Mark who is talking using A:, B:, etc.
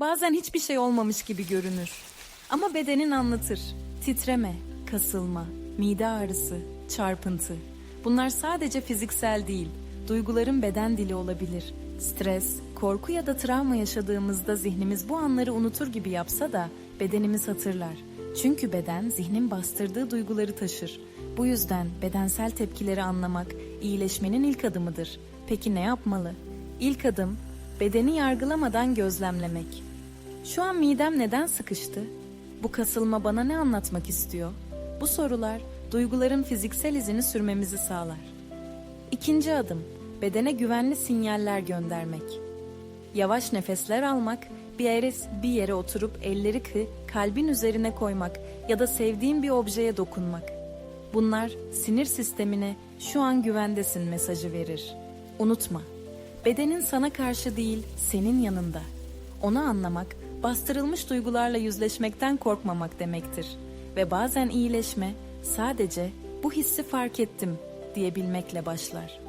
A: Bazen hiçbir şey olmamış gibi görünür. Ama bedenin anlatır. Titreme, kasılma, mide ağrısı, çarpıntı. Bunlar sadece fiziksel değil, duyguların beden dili olabilir. Stres, korku ya da travma yaşadığımızda zihnimiz bu anları unutur gibi yapsa da bedenimiz hatırlar. Çünkü beden zihnin bastırdığı duyguları taşır. Bu yüzden bedensel tepkileri anlamak iyileşmenin ilk adımıdır. Peki ne yapmalı? İlk adım bedeni yargılamadan gözlemlemek. Şu an midem neden sıkıştı? Bu kasılma bana ne anlatmak istiyor? Bu sorular duyguların fiziksel izini sürmemizi sağlar. İkinci adım, bedene güvenli sinyaller göndermek. Yavaş nefesler almak, bir yere, bir yere oturup elleri kı, kalbin üzerine koymak ya da sevdiğin bir objeye dokunmak. Bunlar sinir sistemine şu an güvendesin mesajı verir. Unutma, bedenin sana karşı değil, senin yanında. Onu anlamak, bastırılmış duygularla yüzleşmekten korkmamak demektir. Ve bazen iyileşme sadece bu hissi fark ettim diyebilmekle başlar.